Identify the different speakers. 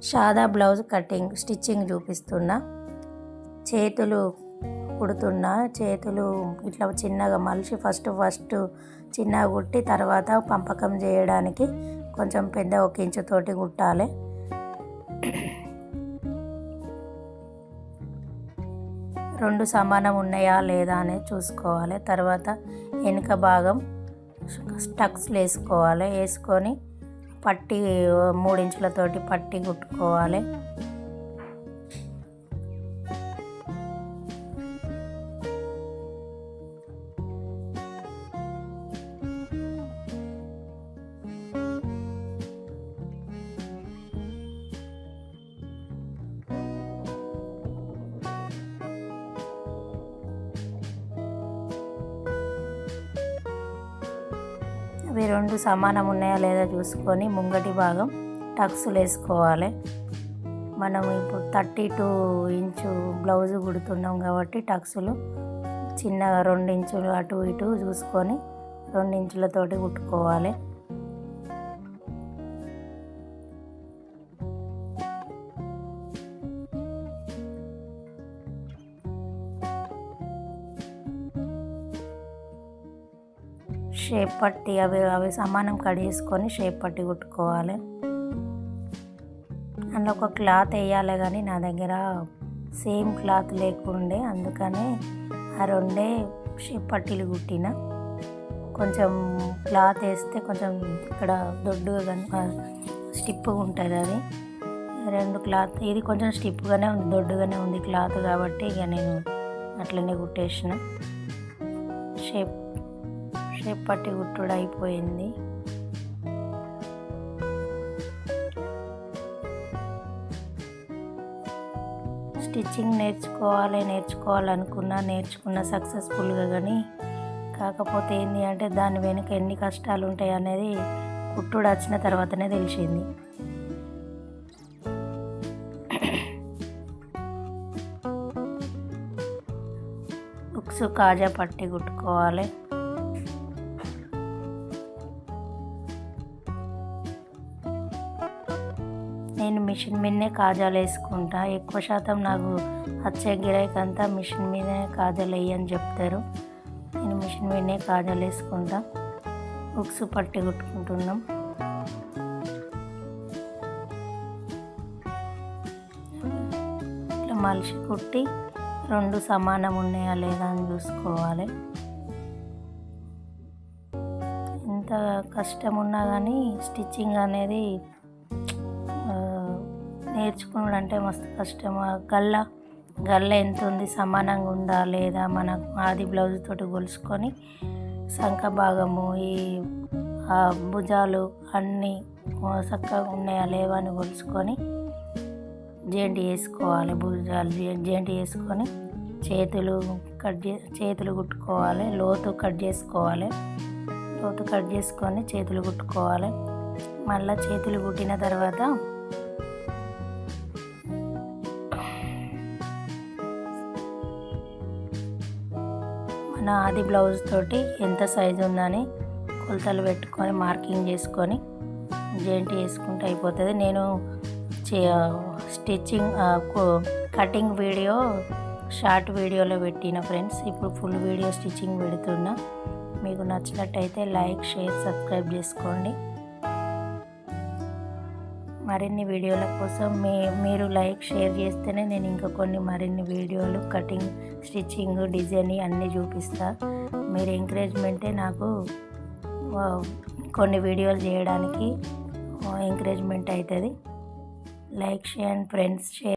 Speaker 1: సాదా blouse cutting stitching చూపిస్తున్నా. చేతులు కుడుతున్నా. చేతులు ఇట్లా చిన్నగా మలిచి ఫస్ట్ ఫస్ట్ చిన్నగా కుట్టి తర్వాత పంపకం చేయడానికి కొంచెం పెద్ద ఒక ఇంచు తోటి కుట్టాలి. రెండు సమానం ఉన్నాయా లేదా అనేది చూసుకోవాలి. తర్వాత వెనుక భాగం స్టక్స్ వేసుకోవాలి వేసుకొని పట్టి మూడించులతోటి పట్టి కుట్టుకోవాలి. అవి రెండు సమానం ఉన్నాయా లేదా చూసుకొని ముంగటి భాగం టక్స్లు వేసుకోవాలి. మనం ఇప్పుడు థర్టీ టూ ఇంచు బ్లౌజ్ కుడుతున్నాం కాబట్టి టక్స్లు చిన్నగా రెండు ఇంచులు అటు ఇటు చూసుకొని రెండు ఇంచులతోటి కుట్టుకోవాలి. షేప్ పట్టి అవి అవి సమానం కట్ చేసుకొని షేప్ పట్టి కుట్టుకోవాలి. అందులో ఒక క్లాత్ వేయాలి కానీ నా దగ్గర సేమ్ క్లాత్ లేకుండే అందుకనే ఆ రెండే షేప్ పట్టీలు కుట్టిన. కొంచెం క్లాత్ వేస్తే కొంచెం ఇక్కడ దొడ్డుగా కానీ స్టిప్గా ఉంటుంది అది. రెండు క్లాత్ ఇది కొంచెం స్టిప్గానే ఉంది దొడ్డుగానే ఉంది క్లాత్ కాబట్టి ఇక నేను అట్లనే కుట్టేసిన. షేప్ షేప్ పట్టి కుట్టుడు అయిపోయింది స్టిచ్చింగ్ నేర్చుకోవాలి నేర్చుకోవాలనుకున్నా నేర్చుకున్న సక్సెస్ఫుల్గా కానీ కాకపోతే ఏంటి అంటే దాని వెనుక ఎన్ని కష్టాలు ఉంటాయి అనేది కుట్టుడు వచ్చిన తర్వాతనే తెలిసింది. బుక్స్ కాజా పట్టి కుట్టుకోవాలి. నేను మిషన్ మీదనే కాజాలు వేసుకుంటా. ఎక్కువ శాతం నాకు వచ్చే గిరాయికి అంతా మిషన్ మీదనే కాజాలు వేయని చెప్తారు. నేను మిషన్ మీదనే కాజాలు వేసుకుంటా. బుక్స్ పట్టి కుట్టుకుంటున్నాం. ఇట్లా మలిసి కుట్టి రెండు సమానం ఉన్నాయా లేదా అని చూసుకోవాలి. ఎంత కష్టం ఉన్నా కానీ స్టిచ్చింగ్ అనేది నేర్చుకున్నాడు అంటే మస్తు కష్టం. గల్ల గల్ల ఎంత ఉంది సమానంగా ఉందా? లేదా? మన ఆది బ్లౌజ్ తోటి గొలుసుకొని శంఖ భాగము ఈ భుజాలు అన్నీ చక్కగా ఉన్నాయా? లేవా? అని గొలుసుకొని జేంటి వేసుకోవాలి. భుజాలు జేంటి వేసుకొని చేతులు కట్ చే చేతులు కుట్టుకోవాలి. లోతు కట్ చేసుకోవాలి. లోతు కట్ చేసుకొని చేతులు కుట్టుకోవాలి. మళ్ళీ చేతులు కుట్టిన తర్వాత ఉన్న ఆది బ్లౌజ్ తోటి ఎంత సైజు ఉందని కొలతలు పెట్టుకొని మార్కింగ్ చేసుకొని జెంట్ వేసుకుంటే అయిపోతుంది. నేను స్టిచ్చింగ్ కటింగ్ వీడియో షార్ట్ వీడియోలో పెట్టిన ఫ్రెండ్స్ ఇప్పుడు ఫుల్ వీడియో స్టిచ్చింగ్ పెడుతున్నా. మీకు నచ్చినట్టయితే లైక్ షేర్ సబ్స్క్రైబ్ చేసుకోండి. మరిన్ని వీడియోల కోసం మీ మీరు లైక్ షేర్ చేస్తేనే నేను ఇంకా కొన్ని మరిన్ని వీడియోలు కటింగ్ స్టిచ్చింగ్ డిజైన్ అన్నీ చూపిస్తా. మీరు ఎంకరేజ్మెంటే నాకు కొన్ని వీడియోలు చేయడానికి ఎంకరేజ్మెంట్ అవుతుంది. Like share and friends share